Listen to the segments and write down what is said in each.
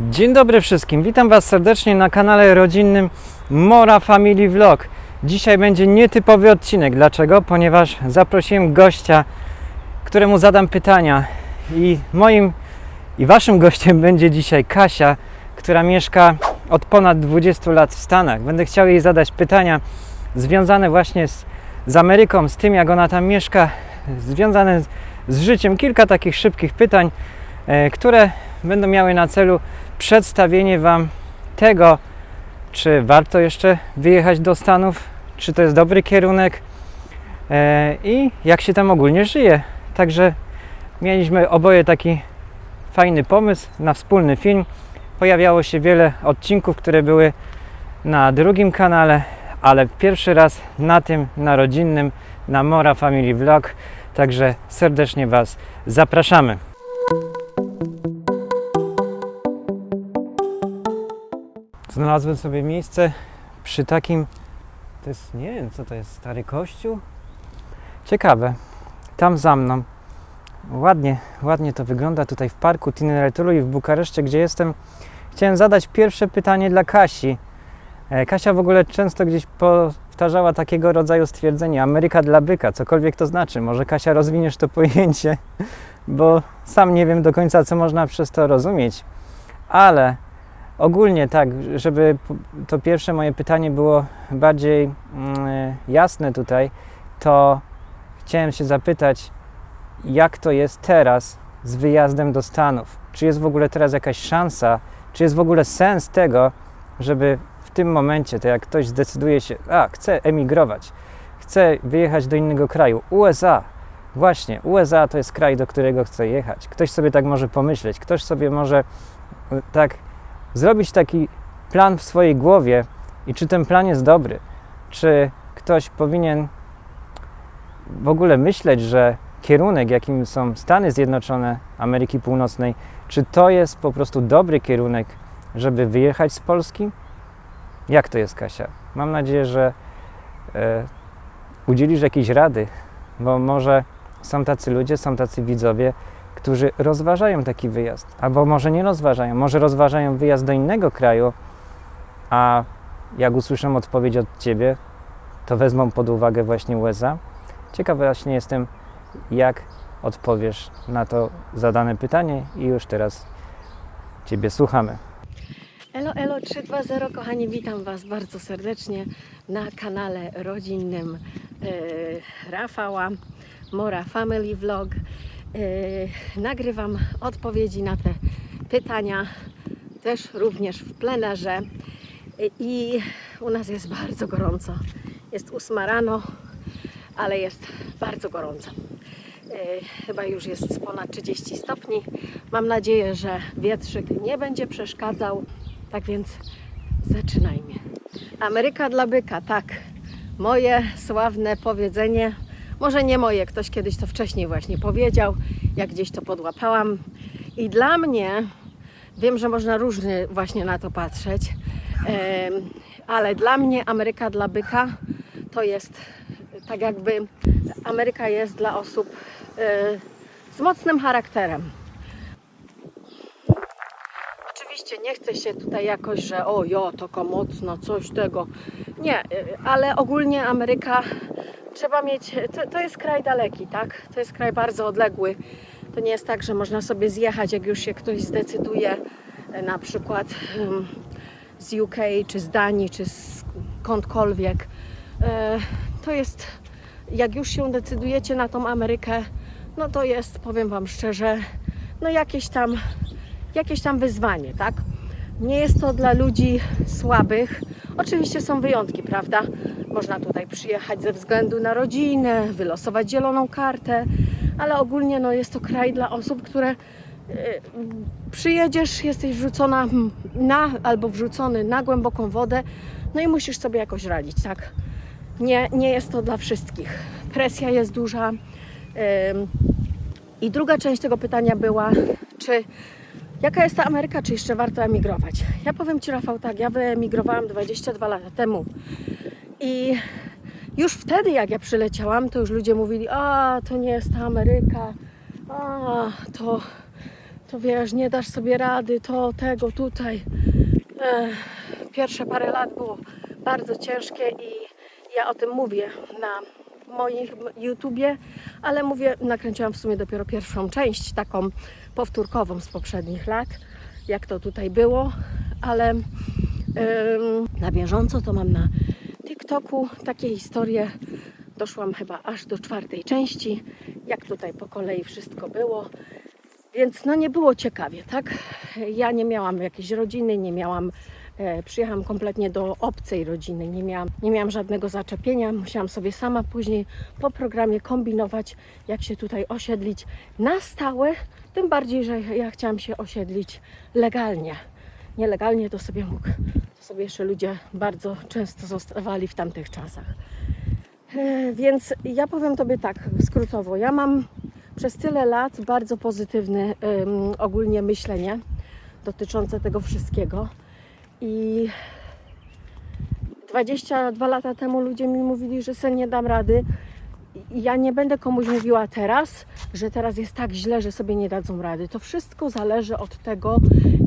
Dzień dobry wszystkim, witam Was serdecznie na kanale rodzinnym Mora Family Vlog. Dzisiaj będzie nietypowy odcinek. Dlaczego? Ponieważ zaprosiłem gościa, któremu zadam pytania. I moim i Waszym gościem będzie dzisiaj Kasia, która mieszka od ponad 20 lat w Stanach. Będę chciał jej zadać pytania związane właśnie z, z Ameryką, z tym jak ona tam mieszka, związane z, z życiem. Kilka takich szybkich pytań, e, które będą miały na celu przedstawienie Wam tego, czy warto jeszcze wyjechać do Stanów, czy to jest dobry kierunek e, i jak się tam ogólnie żyje. Także mieliśmy oboje taki fajny pomysł na wspólny film. Pojawiało się wiele odcinków, które były na drugim kanale, ale pierwszy raz na tym, na rodzinnym, na Mora Family Vlog. Także serdecznie Was zapraszamy. Znalazłem sobie miejsce przy takim. To jest, nie wiem, co to jest, stary kościół? Ciekawe. Tam za mną. Ładnie, ładnie to wygląda tutaj w parku Tineretului w Bukareszcie, gdzie jestem. Chciałem zadać pierwsze pytanie dla Kasi. E, Kasia w ogóle często gdzieś powtarzała takiego rodzaju stwierdzenie Ameryka dla byka, cokolwiek to znaczy. Może Kasia rozwiniesz to pojęcie, bo sam nie wiem do końca, co można przez to rozumieć. Ale Ogólnie tak, żeby to pierwsze moje pytanie było bardziej mm, jasne tutaj, to chciałem się zapytać, jak to jest teraz z wyjazdem do Stanów? Czy jest w ogóle teraz jakaś szansa, czy jest w ogóle sens tego, żeby w tym momencie, to jak ktoś zdecyduje się, a chce emigrować, chce wyjechać do innego kraju, USA, właśnie, USA to jest kraj, do którego chce jechać. Ktoś sobie tak może pomyśleć, ktoś sobie może y, tak zrobić taki plan w swojej głowie i czy ten plan jest dobry, czy ktoś powinien w ogóle myśleć, że kierunek, jakim są Stany Zjednoczone Ameryki Północnej, czy to jest po prostu dobry kierunek, żeby wyjechać z Polski? Jak to jest, Kasia? Mam nadzieję, że e, udzielisz jakiejś rady, bo może są tacy ludzie, są tacy widzowie, którzy rozważają taki wyjazd, albo może nie rozważają, może rozważają wyjazd do innego kraju, a jak usłyszą odpowiedź od Ciebie, to wezmą pod uwagę właśnie USA. Ciekawy właśnie jestem, jak odpowiesz na to zadane pytanie i już teraz Ciebie słuchamy. Elo, elo 320, kochani, witam Was bardzo serdecznie na kanale rodzinnym e, Rafała, Mora Family Vlog. E, nagrywam odpowiedzi na te pytania, też również w plenerze. I u nas jest bardzo gorąco. Jest ósma rano, ale jest bardzo gorąco. E, Chyba już jest ponad 30 stopni. Mam nadzieję, że wietrzyk nie będzie przeszkadzał. Tak więc zaczynajmy. Ameryka dla byka, tak. Moje sławne powiedzenie. Może nie moje, ktoś kiedyś to wcześniej właśnie powiedział. Ja gdzieś to podłapałam. I dla mnie, wiem, że można różnie właśnie na to patrzeć, ale dla mnie Ameryka dla byka to jest tak jakby Ameryka jest dla osób e, z mocnym charakterem. Oczywiście nie chcę się tutaj jakoś, że o jo, taka mocna, coś tego. Nie, y, ale ogólnie Ameryka trzeba mieć, to, to jest kraj daleki, tak? To jest kraj bardzo odległy. To nie jest tak, że można sobie zjechać, jak już się ktoś zdecyduje, y, na przykład z UK, czy z Danii, czy skądkolwiek. E, To jest, jak już się decydujecie na tą Amerykę, no to jest, powiem Wam szczerze, no jakieś tam jakieś tam wyzwanie, tak? Nie jest to dla ludzi słabych. Oczywiście są wyjątki, prawda? Można tutaj przyjechać ze względu na rodzinę, wylosować zieloną kartę, ale ogólnie no, jest to kraj dla osób, które y, przyjedziesz, jesteś wrzucona na albo wrzucony na głęboką wodę, no i musisz sobie jakoś radzić, tak? Nie, nie jest to dla wszystkich. Presja jest duża. I druga część tego pytania była, czy Jaka jest ta Ameryka, czy jeszcze warto emigrować? Ja powiem Ci, Rafał, tak, ja wyemigrowałam 22 lata temu i już wtedy, jak ja przyleciałam, to już ludzie mówili, a to nie jest ta Ameryka, a to to wiesz, nie dasz sobie rady, to, tego, tutaj. Pierwsze parę lat było bardzo ciężkie i ja o tym mówię na moim YouTubie, ale mówię, nakręciłam w sumie dopiero pierwszą część, taką powtórkową z poprzednich lat, jak to tutaj było, ale em, na bieżąco to mam na TikToku takie historie. Doszłam chyba aż do czwartej części, jak tutaj po kolei wszystko było. Więc no nie było ciekawie, tak? Ja nie miałam jakiejś rodziny, nie miałam, przyjechałam kompletnie do obcej rodziny, nie miałam, nie miałam żadnego zaczepienia, musiałam sobie sama później po programie kombinować, jak się tutaj osiedlić na stałe, tym bardziej, że ja chciałam się osiedlić legalnie. Nielegalnie to sobie mógł, to sobie jeszcze ludzie bardzo często zostawali w tamtych czasach. E, Więc ja powiem Tobie tak, skrótowo. Ja mam przez tyle lat bardzo pozytywne ogólnie myślenie dotyczące tego wszystkiego. I 22 lata temu ludzie mi mówili, że sen nie dam rady. Ja nie będę komuś mówiła teraz, że teraz jest tak źle, że sobie nie dadzą rady. To wszystko zależy od tego,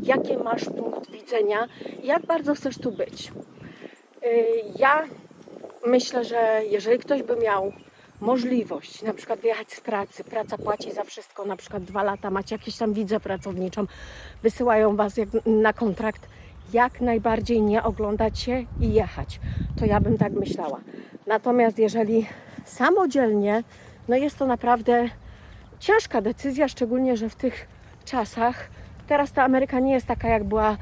jaki masz punkt widzenia jak bardzo chcesz tu być. Y, Ja myślę, że jeżeli ktoś by miał możliwość na przykład wyjechać z pracy, praca płaci za wszystko, na przykład dwa lata macie jakieś tam widzę pracowniczą, wysyłają was jak na kontrakt, jak najbardziej nie oglądać się i jechać. To ja bym tak myślała. Natomiast jeżeli samodzielnie, no jest to naprawdę ciężka decyzja, szczególnie, że w tych czasach teraz ta Ameryka nie jest taka, jak była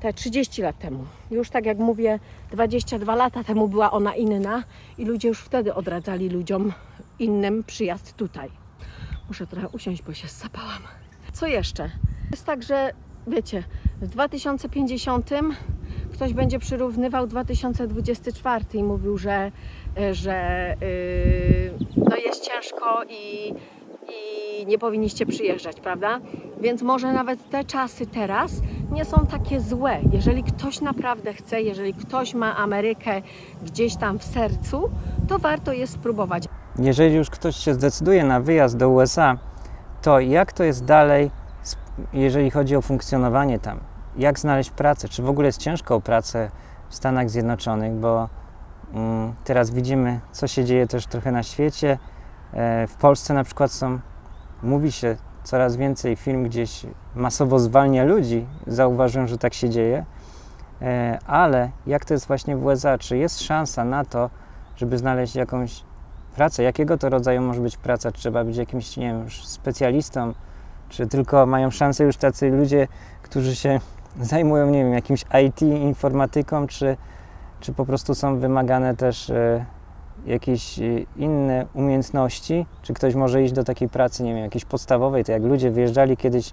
te 30 lat temu. Już tak jak mówię, 22 lata temu była ona inna i ludzie już wtedy odradzali ludziom innym przyjazd tutaj. Muszę trochę usiąść, bo się sapałam. Co jeszcze? Jest tak, że wiecie, w 2050 ktoś będzie przyrównywał 2024 i mówił, że, że yy, no jest ciężko i, i nie powinniście przyjeżdżać, prawda? Więc może nawet te czasy teraz nie są takie złe. Jeżeli ktoś naprawdę chce, jeżeli ktoś ma Amerykę gdzieś tam w sercu, to warto jest spróbować. Jeżeli już ktoś się zdecyduje na wyjazd do USA, to jak to jest dalej, jeżeli chodzi o funkcjonowanie tam? Jak znaleźć pracę? Czy w ogóle jest ciężko o pracę w Stanach Zjednoczonych? Bo mm, teraz widzimy, co się dzieje też trochę na świecie. E, w Polsce na przykład są, mówi się coraz więcej firm gdzieś masowo zwalnia ludzi. Zauważyłem, że tak się dzieje. E, ale jak to jest właśnie w USA? Czy jest szansa na to, żeby znaleźć jakąś pracę. Jakiego to rodzaju może być praca? Trzeba być jakimś, nie wiem, specjalistą, czy tylko mają szansę już tacy ludzie, którzy się zajmują, nie wiem, jakimś IT, informatyką, czy, czy po prostu są wymagane też e, jakieś e, inne umiejętności? Czy ktoś może iść do takiej pracy, nie wiem, jakiejś podstawowej, to jak ludzie wyjeżdżali kiedyś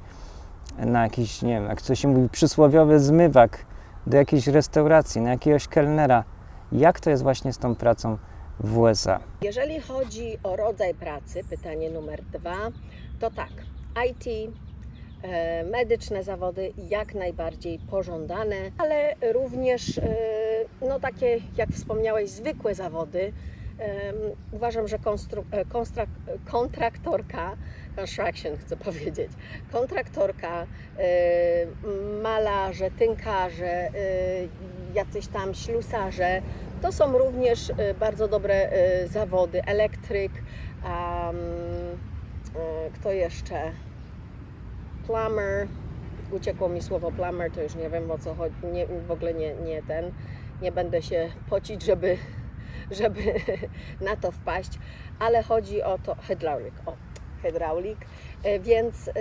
na jakiś, nie wiem, jak to się mówi, przysłowiowy zmywak do jakiejś restauracji, na jakiegoś kelnera. Jak to jest właśnie z tą pracą w USA? Jeżeli chodzi o rodzaj pracy, pytanie numer dwa, to tak, IT, medyczne zawody jak najbardziej pożądane, ale również e, no takie, jak wspomniałeś, zwykłe zawody. Em, Uważam, że e, kontraktorka, construction chcę powiedzieć, kontraktorka, e, malarze, tynkarze, e, jacyś tam ślusarze, to są również e, bardzo dobre e, zawody. Elektryk, e, kto jeszcze? Plumber. Uciekło mi słowo plumber, to już nie wiem o co chodzi. Nie, w ogóle nie, nie ten. Nie będę się pocić, żeby, żeby na to wpaść, ale chodzi o to hydraulik. O, hydraulik. E, Więc e,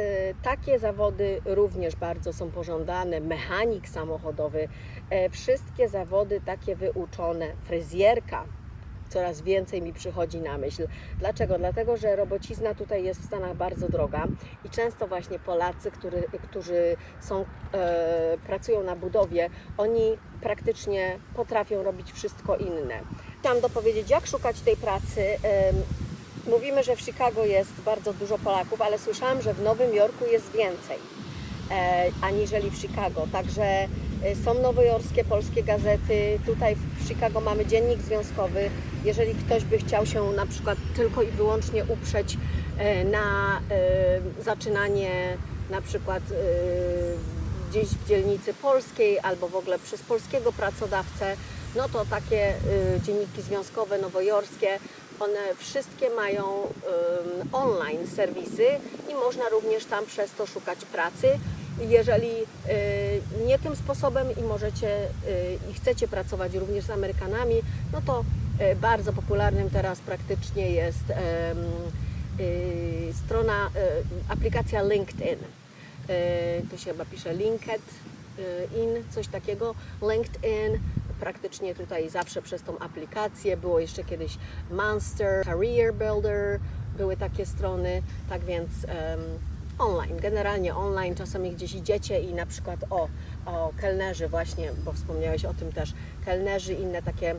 takie zawody również bardzo są pożądane. Mechanik samochodowy, e, wszystkie zawody takie wyuczone, fryzjerka. Coraz więcej mi przychodzi na myśl. Dlaczego? Dlatego, że robocizna tutaj jest w Stanach bardzo droga i często właśnie Polacy, który, którzy są, e, pracują na budowie, oni praktycznie potrafią robić wszystko inne. Chciałam dopowiedzieć, jak szukać tej pracy. Em, Mówimy, że w Chicago jest bardzo dużo Polaków, ale słyszałam, że w Nowym Jorku jest więcej e, aniżeli w Chicago. Także e, są nowojorskie polskie gazety. Tutaj w Chicago mamy dziennik związkowy. Jeżeli ktoś by chciał się na przykład tylko i wyłącznie uprzeć e, na e, zaczynanie na przykład y, gdzieś w dzielnicy polskiej albo w ogóle przez polskiego pracodawcę, no to takie y, dzienniki związkowe nowojorskie, one wszystkie mają online serwisy i można również tam przez to szukać pracy. Jeżeli y, nie tym sposobem i możecie y, i chcecie pracować również z Amerykanami, no to y, bardzo popularnym teraz praktycznie jest strona, aplikacja LinkedIn. To się chyba pisze LinkedIn, coś takiego. LinkedIn praktycznie tutaj zawsze przez tą aplikację. Było jeszcze kiedyś Monster, Career Builder, były takie strony, tak więc online, generalnie online, czasami gdzieś idziecie i na przykład o, o kelnerzy właśnie, bo wspomniałeś o tym też, kelnerzy, inne takie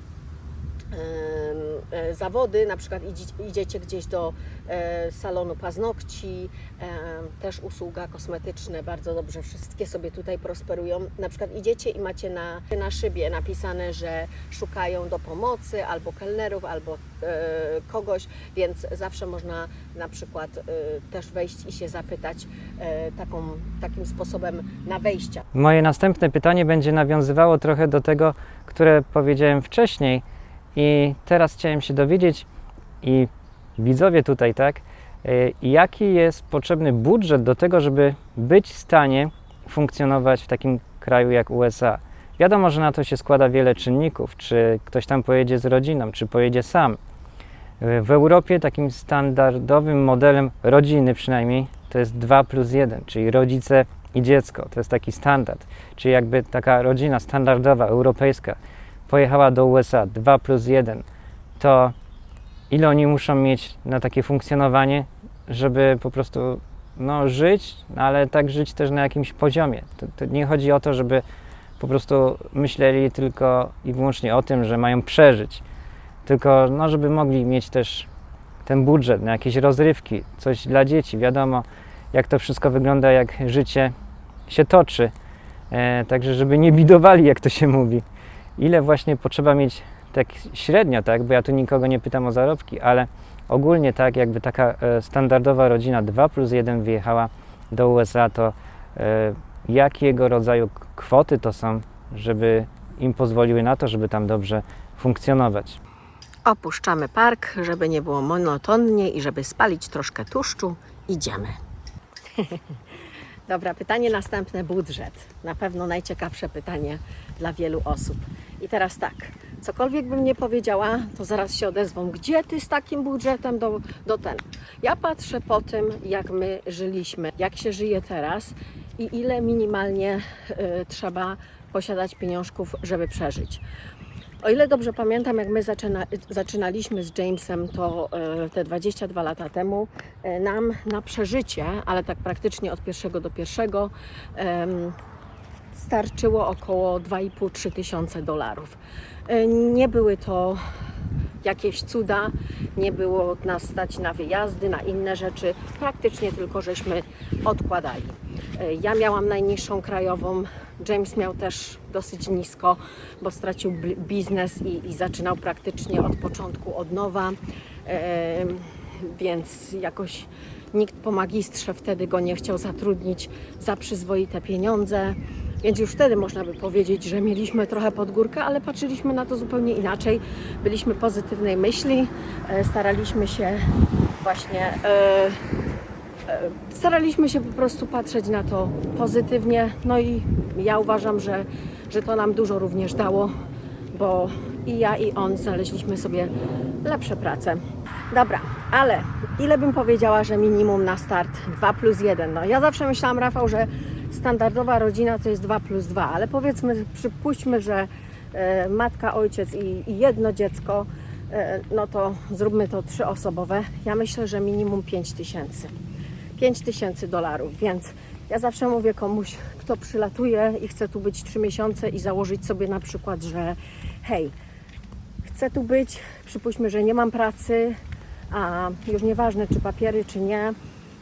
zawody, na przykład idzie- idziecie gdzieś do e, salonu paznokci, em, też usługa kosmetyczne, bardzo dobrze, wszystkie sobie tutaj prosperują. Na przykład idziecie i macie na, na szybie napisane, że szukają do pomocy albo kelnerów, albo e, kogoś, więc zawsze można na przykład e, też wejść i się zapytać e, taką, takim sposobem na wejścia. Moje następne pytanie będzie nawiązywało trochę do tego, które powiedziałem wcześniej i teraz chciałem się dowiedzieć i widzowie tutaj, tak, y, jaki jest potrzebny budżet do tego, żeby być w stanie funkcjonować w takim kraju jak USA. Wiadomo, że na to się składa wiele czynników, czy ktoś tam pojedzie z rodziną, czy pojedzie sam. Y, W Europie takim standardowym modelem rodziny przynajmniej to jest 2 plus 1, czyli rodzice i dziecko. To jest taki standard. Czyli jakby taka rodzina standardowa, europejska pojechała do USA 2 plus 1, to ile oni muszą mieć na takie funkcjonowanie, żeby po prostu no, żyć, ale tak żyć też na jakimś poziomie. To, to nie chodzi o to, żeby po prostu myśleli tylko i wyłącznie o tym, że mają przeżyć, tylko no, żeby mogli mieć też ten budżet na jakieś rozrywki, coś dla dzieci. Wiadomo, jak to wszystko wygląda, jak życie się toczy. E, także, żeby nie bidowali, jak to się mówi. Ile właśnie potrzeba mieć tak średnio, tak? Bo ja tu nikogo nie pytam o zarobki, ale ogólnie tak, jakby taka e, standardowa rodzina 2 plus 1 wyjechała do USA, to e, jakiego rodzaju kwoty to są, żeby im pozwoliły na to, żeby tam dobrze funkcjonować. Opuszczamy park, żeby nie było monotonnie i żeby spalić troszkę tłuszczu. Idziemy. Dobra, pytanie następne budżet. Na pewno najciekawsze pytanie dla wielu osób. I teraz tak, cokolwiek bym nie powiedziała, to zaraz się odezwą, gdzie ty z takim budżetem do, do ten. Ja patrzę po tym, jak my żyliśmy, jak się żyje teraz i ile minimalnie y, trzeba posiadać pieniążków, żeby przeżyć. O ile dobrze pamiętam, jak my zaczyna, zaczynaliśmy z Jamesem, to e, te 22 lata temu, e, nam na przeżycie, ale tak praktycznie od pierwszego do pierwszego, starczyło około 2,5-3 tysiące dolarów. E, Nie były to jakieś cuda, nie było nas stać na wyjazdy, na inne rzeczy, praktycznie tylko żeśmy odkładali. Ja miałam najniższą krajową, James miał też dosyć nisko, bo stracił biznes i, i zaczynał praktycznie od początku, od nowa, więc jakoś nikt po magistrze wtedy go nie chciał zatrudnić za przyzwoite pieniądze. Więc już wtedy można by powiedzieć, że mieliśmy trochę pod górkę, ale patrzyliśmy na to zupełnie inaczej. Byliśmy pozytywnej myśli, e, staraliśmy się właśnie e, staraliśmy się po prostu patrzeć na to pozytywnie. No i ja uważam, że, że to nam dużo również dało, bo i ja, i on znaleźliśmy sobie lepsze prace. Dobra, ale ile bym powiedziała, że minimum na start 2 plus 1? No ja zawsze myślałam, Rafał, że standardowa rodzina to jest 2 plus 2, ale powiedzmy, przypuśćmy, że e, matka, ojciec i, i jedno dziecko, e, no to zróbmy to trzyosobowe. Ja myślę, że minimum 5 tysięcy. 5 tysięcy dolarów, więc ja zawsze mówię komuś, kto przylatuje i chce tu być 3 miesiące i założyć sobie na przykład, że hej, chcę tu być, przypuśćmy, że nie mam pracy, a już nieważne czy papiery, czy nie,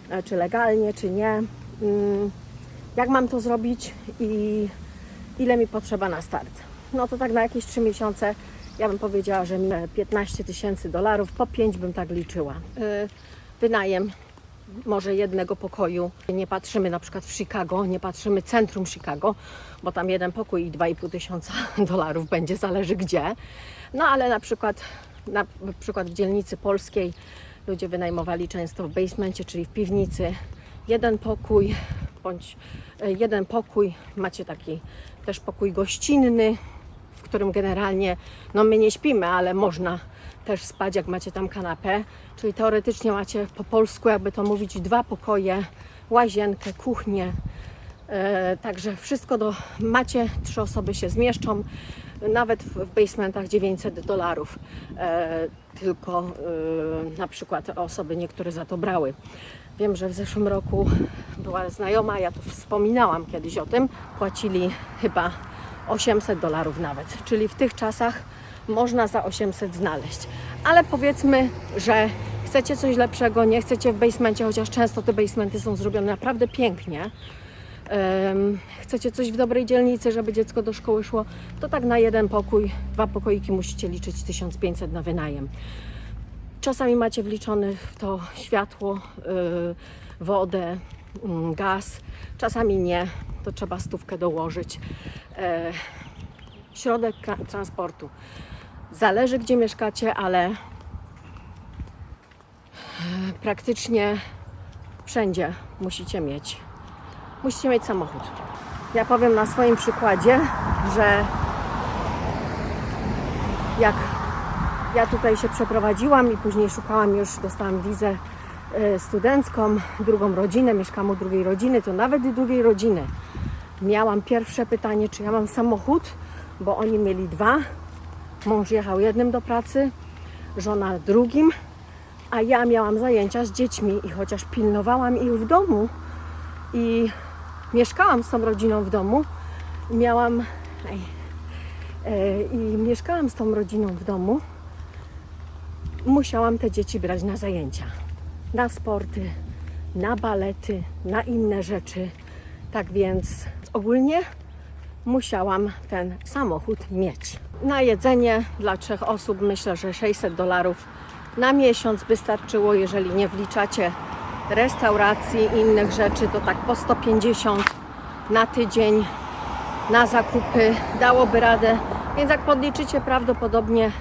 e, czy legalnie, czy nie, mm, jak mam to zrobić i ile mi potrzeba na start. No to tak na jakieś 3 miesiące ja bym powiedziała, że mi 15 tysięcy dolarów, po 5 bym tak liczyła. Yy, Wynajem może jednego pokoju. Nie patrzymy na przykład w Chicago, nie patrzymy centrum Chicago, bo tam jeden pokój i 2,5 tysiąca dolarów będzie, zależy gdzie. No ale na przykład, na przykład w dzielnicy polskiej ludzie wynajmowali często w basemencie, czyli w piwnicy, jeden pokój bądź e, jeden pokój. Macie taki też pokój gościnny, w którym generalnie, no my nie śpimy, ale można też spać, jak macie tam kanapę. Czyli teoretycznie macie po polsku, jakby to mówić, dwa pokoje, łazienkę, kuchnię. E, także wszystko do. Macie, trzy osoby się zmieszczą. Nawet w, w basementach 900 dolarów. E, tylko e, na przykład osoby niektóre za to brały. Wiem, że w zeszłym roku była znajoma, ja tu wspominałam kiedyś o tym, płacili chyba 800 dolarów nawet, czyli w tych czasach można za 800 znaleźć. Ale powiedzmy, że chcecie coś lepszego, nie chcecie w basemencie, chociaż często te basementy są zrobione naprawdę pięknie. Em, chcecie coś w dobrej dzielnicy, żeby dziecko do szkoły szło, to tak na jeden pokój, dwa pokoiki musicie liczyć 1500 na wynajem. Czasami macie wliczony w to światło, yy, wodę, mm, gaz, czasami nie, to trzeba stówkę dołożyć. E, środek tra- transportu. Zależy gdzie mieszkacie, ale praktycznie wszędzie musicie mieć. Musicie mieć samochód. Ja powiem na swoim przykładzie, że jak ja tutaj się przeprowadziłam i później szukałam już, dostałam wizę e, studencką, drugą rodzinę, mieszkam u drugiej rodziny, to nawet drugiej rodziny. Miałam pierwsze pytanie, czy ja mam samochód, bo oni mieli dwa. Mąż jechał jednym do pracy, żona drugim, a ja miałam zajęcia z dziećmi i chociaż pilnowałam ich w domu i mieszkałam z tą rodziną w domu, miałam ej, e, i mieszkałam z tą rodziną w domu, musiałam te dzieci brać na zajęcia, na sporty, na balety, na inne rzeczy. Tak więc ogólnie musiałam ten samochód mieć. Na jedzenie dla trzech osób myślę, że 600 dolarów na miesiąc wystarczyło, jeżeli nie wliczacie restauracji i innych rzeczy, to tak po 150 na tydzień na zakupy dałoby radę. Więc jak podliczycie prawdopodobnie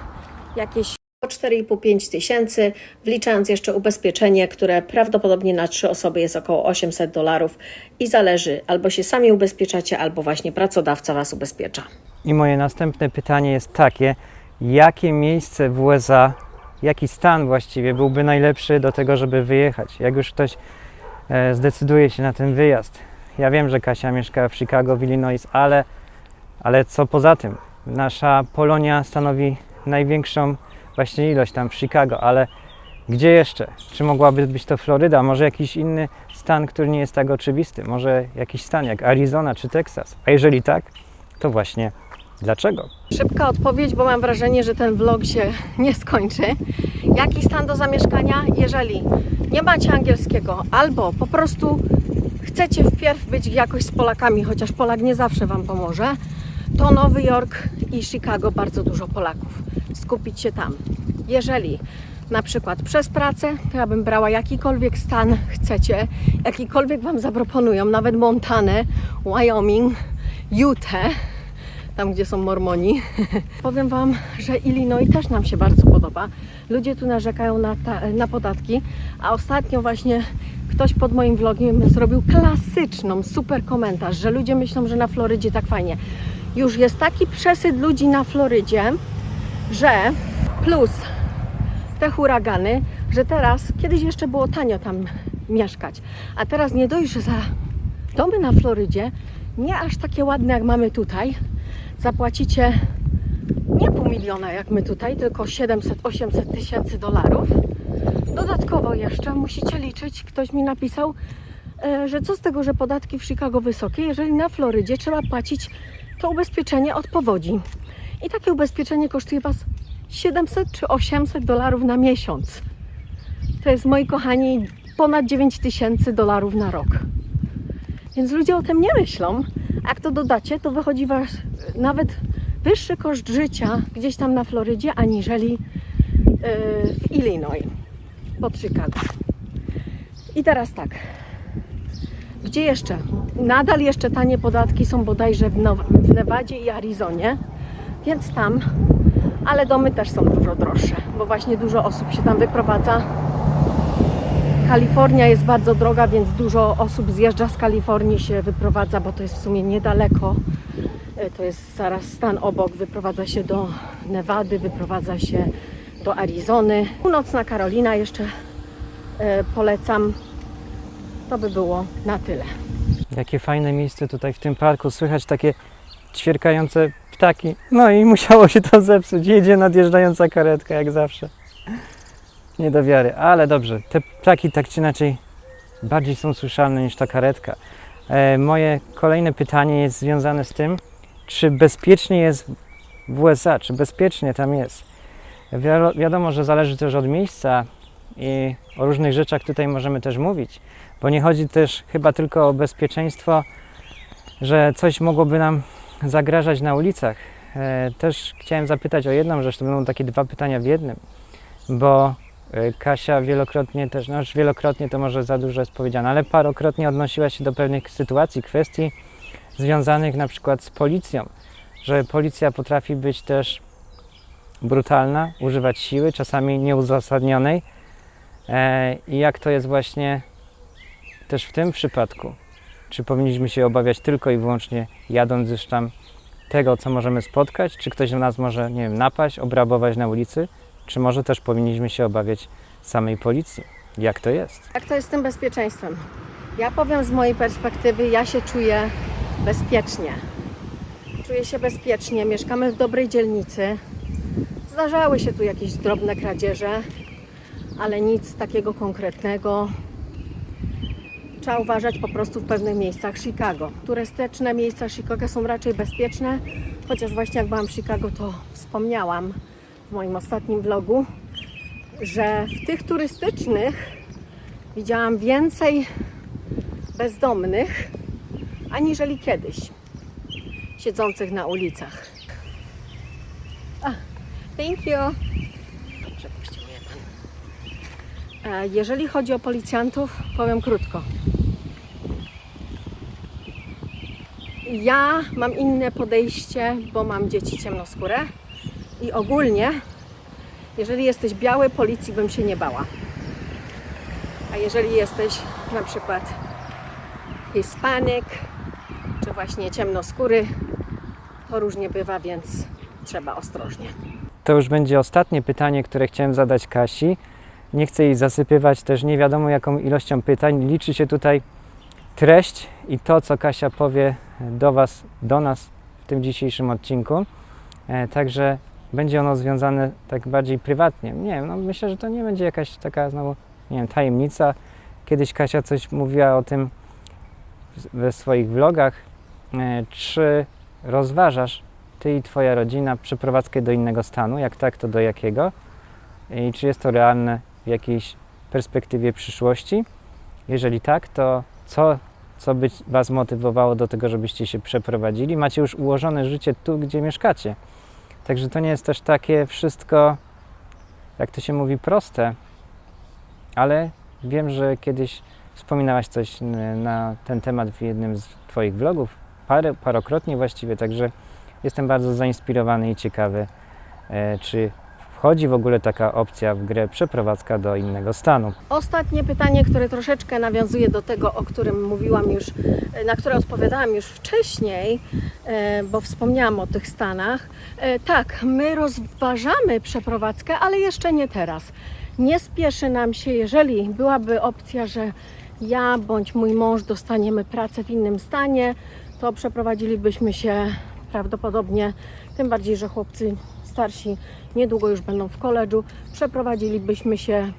jakieś 4,5-5 tysięcy, wliczając jeszcze ubezpieczenie, które prawdopodobnie na trzy osoby jest około 800 dolarów i zależy, albo się sami ubezpieczacie, albo właśnie pracodawca Was ubezpiecza. I moje następne pytanie jest takie: jakie miejsce w USA, jaki stan właściwie byłby najlepszy do tego, żeby wyjechać? Jak już ktoś e, zdecyduje się na ten wyjazd. Ja wiem, że Kasia mieszka w Chicago, w Illinois, ale, ale co poza tym? Nasza Polonia stanowi największą właśnie ilość tam w Chicago, ale gdzie jeszcze? Czy mogłaby być to Floryda? Może jakiś inny stan, który nie jest tak oczywisty? Może jakiś stan jak Arizona czy Teksas? A jeżeli tak, to właśnie dlaczego? Szybka odpowiedź, bo mam wrażenie, że ten vlog się nie skończy. Jaki stan do zamieszkania? Jeżeli nie macie angielskiego albo po prostu chcecie wpierw być jakoś z Polakami, chociaż Polak nie zawsze Wam pomoże, to Nowy Jork i Chicago bardzo dużo Polaków. Skupić się tam. Jeżeli na przykład przez pracę, to ja bym brała jakikolwiek stan chcecie, jakikolwiek Wam zaproponują, nawet Montanę, Wyoming, Utah, tam gdzie są Mormoni. Powiem Wam, że Illinois też nam się bardzo podoba. Ludzie tu narzekają na, ta, na podatki, a ostatnio właśnie ktoś pod moim vlogiem zrobił klasyczną, super komentarz, że ludzie myślą, że na Florydzie tak fajnie. Już jest taki przesyt ludzi na Florydzie, że plus te huragany, że teraz, kiedyś jeszcze było tanio tam mieszkać, a teraz nie dość, że za domy na Florydzie, nie aż takie ładne jak mamy tutaj, zapłacicie nie pół miliona jak my tutaj, tylko 700-800 tysięcy dolarów. Dodatkowo jeszcze musicie liczyć, ktoś mi napisał, e, że co z tego, że podatki w Chicago wysokie, jeżeli na Florydzie trzeba płacić to ubezpieczenie od powodzi. I takie ubezpieczenie kosztuje Was 700 czy 800 dolarów na miesiąc. To jest, moi kochani, ponad 9 tysięcy dolarów na rok. Więc ludzie o tym nie myślą. A Jak to dodacie, to wychodzi Was nawet wyższy koszt życia gdzieś tam na Florydzie, aniżeli yy, w Illinois pod Chicago. I teraz tak. Gdzie jeszcze? Nadal jeszcze tanie podatki są bodajże w, Now- w Nevadzie i Arizonie, więc tam, ale domy też są dużo droższe, bo właśnie dużo osób się tam wyprowadza. Kalifornia jest bardzo droga, więc dużo osób zjeżdża z Kalifornii, się wyprowadza, bo to jest w sumie niedaleko. E, To jest zaraz stan obok, wyprowadza się do Nevady, wyprowadza się do Arizony. Północna Karolina jeszcze e, polecam. To by było na tyle. Jakie fajne miejsce tutaj w tym parku. Słychać takie ćwierkające ptaki. No i musiało się to zepsuć. Jedzie nadjeżdżająca karetka, jak zawsze. Nie do wiary, ale dobrze. Te ptaki tak czy inaczej bardziej są słyszalne niż ta karetka. E, moje kolejne pytanie jest związane z tym, czy bezpiecznie jest w USA, czy bezpiecznie tam jest. Wialo- wiadomo, że zależy też od miejsca i o różnych rzeczach tutaj możemy też mówić, bo nie chodzi też chyba tylko o bezpieczeństwo, że coś mogłoby nam zagrażać na ulicach. E, też chciałem zapytać o jedną rzecz, to będą takie dwa pytania w jednym, bo e, Kasia wielokrotnie też, no już wielokrotnie to może za dużo jest powiedziane, ale parokrotnie odnosiła się do pewnych sytuacji, kwestii związanych na przykład z policją, że policja potrafi być też brutalna, używać siły, czasami nieuzasadnionej. E, I jak to jest właśnie też w tym przypadku? Czy powinniśmy się obawiać tylko i wyłącznie jadąc już tam tego, co możemy spotkać? Czy ktoś nas może, nie wiem, napaść, obrabować na ulicy? Czy może też powinniśmy się obawiać samej policji? Jak to jest? Jak to jest z tym bezpieczeństwem? Ja powiem z mojej perspektywy, ja się czuję bezpiecznie. Czuję się bezpiecznie, mieszkamy w dobrej dzielnicy. Zdarzały się tu jakieś drobne kradzieże, ale nic takiego konkretnego. Trzeba uważać po prostu w pewnych miejscach Chicago. Turystyczne miejsca Chicago są raczej bezpieczne, chociaż właśnie jak byłam w Chicago, to wspomniałam w moim ostatnim vlogu, że w tych turystycznych widziałam więcej bezdomnych aniżeli kiedyś siedzących na ulicach. A, thank you. Przepuścił mnie pan. E, Jeżeli chodzi o policjantów, powiem krótko. Ja mam inne podejście, bo mam dzieci ciemnoskóre i ogólnie, jeżeli jesteś biały, policji bym się nie bała. A jeżeli jesteś na przykład hispanyk, czy właśnie ciemnoskóry, to różnie bywa, więc trzeba ostrożnie. To już będzie ostatnie pytanie, które chciałem zadać Kasi. Nie chcę jej zasypywać też nie wiadomo jaką ilością pytań. Liczy się tutaj treść i to, co Kasia powie do Was, do nas w tym dzisiejszym odcinku. E, Także będzie ono związane tak bardziej prywatnie. Nie wiem, no myślę, że to nie będzie jakaś taka znowu, nie wiem, tajemnica. Kiedyś Kasia coś mówiła o tym we swoich vlogach. E, Czy rozważasz Ty i Twoja rodzina przeprowadzkę do innego stanu? Jak tak, to do jakiego? I czy jest to realne w jakiejś perspektywie przyszłości? Jeżeli tak, to co, co by Was motywowało do tego, żebyście się przeprowadzili? Macie już ułożone życie tu, gdzie mieszkacie. Także to nie jest też takie wszystko, jak to się mówi, proste, ale wiem, że kiedyś wspominałaś coś na ten temat w jednym z Twoich vlogów, parę, parokrotnie właściwie, także jestem bardzo zainspirowany i ciekawy, e, czy wchodzi w ogóle taka opcja w grę przeprowadzka do innego stanu. Ostatnie pytanie, które troszeczkę nawiązuje do tego, o którym mówiłam już, na które odpowiadałam już wcześniej, e, bo wspomniałam o tych Stanach. E, Tak, my rozważamy przeprowadzkę, ale jeszcze nie teraz. Nie spieszy nam się, jeżeli byłaby opcja, że ja bądź mój mąż dostaniemy pracę w innym stanie, to przeprowadzilibyśmy się prawdopodobnie, tym bardziej, że chłopcy starsi niedługo już będą w koledżu, przeprowadzilibyśmy się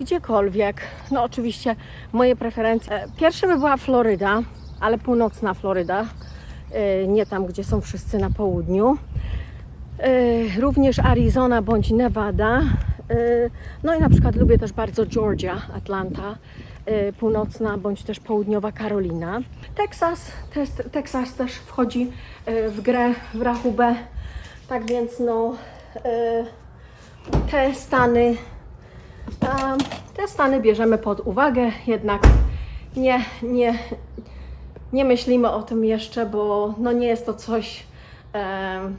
gdziekolwiek. No oczywiście moje preferencje. Pierwsze by była Floryda, ale północna Floryda, e, nie tam, gdzie są wszyscy na południu. E, Również Arizona bądź Nevada. E, No i na przykład lubię też bardzo Georgia, Atlanta, północna bądź też południowa Karolina. Teksas, Teksas też wchodzi w grę, w rachubę. Tak więc no, e, te stany Te stany bierzemy pod uwagę, jednak nie, nie, nie myślimy o tym jeszcze, bo no nie jest to coś. em,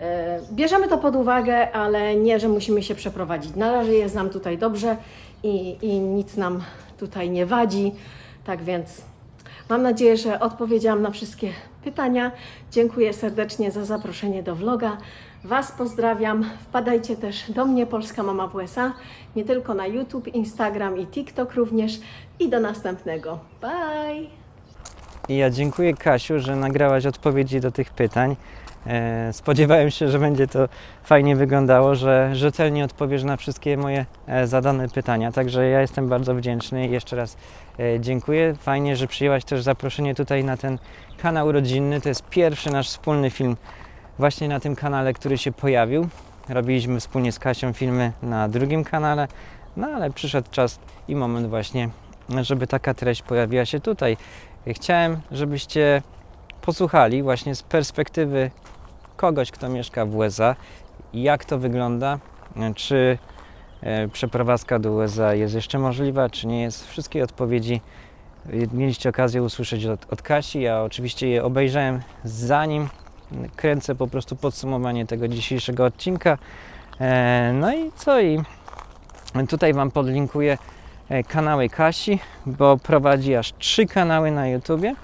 e, bierzemy to pod uwagę, ale nie, że musimy się przeprowadzić. Na razie jest nam tutaj dobrze i, i nic nam tutaj nie wadzi. Tak więc mam nadzieję, że odpowiedziałam na wszystkie pytania. Dziękuję serdecznie za zaproszenie do vloga. Was pozdrawiam. Wpadajcie też do mnie, Polska Mama w USA, nie tylko na YouTube, Instagram i TikTok również. I do następnego. Bye! I ja dziękuję Kasiu, że nagrałaś odpowiedzi do tych pytań. E, Spodziewałem się, że będzie to fajnie wyglądało, że rzetelnie odpowiesz na wszystkie moje e, zadane pytania. Także ja jestem bardzo wdzięczny jeszcze raz dziękuję. Fajnie, że przyjęłaś też zaproszenie tutaj na ten kanał rodzinny. To jest pierwszy nasz wspólny film właśnie na tym kanale, który się pojawił. Robiliśmy wspólnie z Kasią filmy na drugim kanale, no ale przyszedł czas i moment właśnie, żeby taka treść pojawiła się tutaj. Chciałem, żebyście posłuchali właśnie z perspektywy kogoś, kto mieszka w USA, jak to wygląda, czy e, przeprowadzka do USA jest jeszcze możliwa, czy nie jest. Wszystkie odpowiedzi mieliście okazję usłyszeć od, od Kasi. Ja oczywiście je obejrzałem zanim kręcę po prostu podsumowanie tego dzisiejszego odcinka. E, No i co? I tutaj Wam podlinkuję e, kanały Kasi, bo prowadzi aż trzy kanały na YouTubie.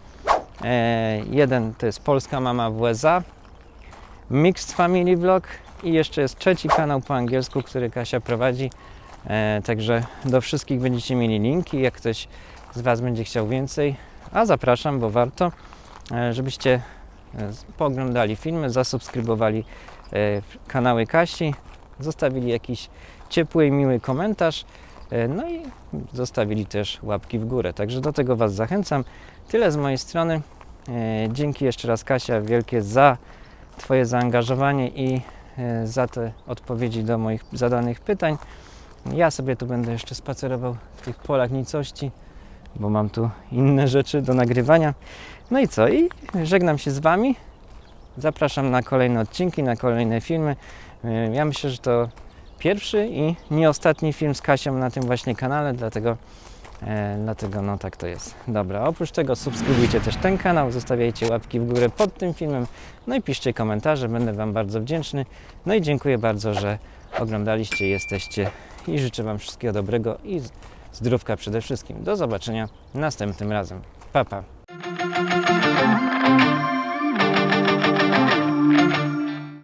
E, jeden to jest Polska Mama w USA, Mixed Family Vlog i jeszcze jest trzeci kanał po angielsku, który Kasia prowadzi. E, także do wszystkich będziecie mieli linki, jak ktoś z Was będzie chciał więcej. A zapraszam, bo warto, e, żebyście e, pooglądali filmy, zasubskrybowali e, kanały Kasi, zostawili jakiś ciepły i miły komentarz. E, No i zostawili też łapki w górę. Także do tego Was zachęcam. Tyle z mojej strony. E, Dzięki jeszcze raz Kasia wielkie za Twoje zaangażowanie i za te odpowiedzi do moich zadanych pytań. Ja sobie tu będę jeszcze spacerował w tych polach nicości, bo mam tu inne rzeczy do nagrywania. No i co? I żegnam się z Wami. Zapraszam na kolejne odcinki, na kolejne filmy. E, Ja myślę, że to pierwszy i nie ostatni film z Kasią na tym właśnie kanale, dlatego, e, dlatego no tak to jest. Dobra, oprócz tego subskrybujcie też ten kanał, zostawiajcie łapki w górę pod tym filmem, no i piszcie komentarze, będę Wam bardzo wdzięczny. No i dziękuję bardzo, że oglądaliście, jesteście i życzę Wam wszystkiego dobrego i zdrówka przede wszystkim. Do zobaczenia następnym razem. Pa, pa.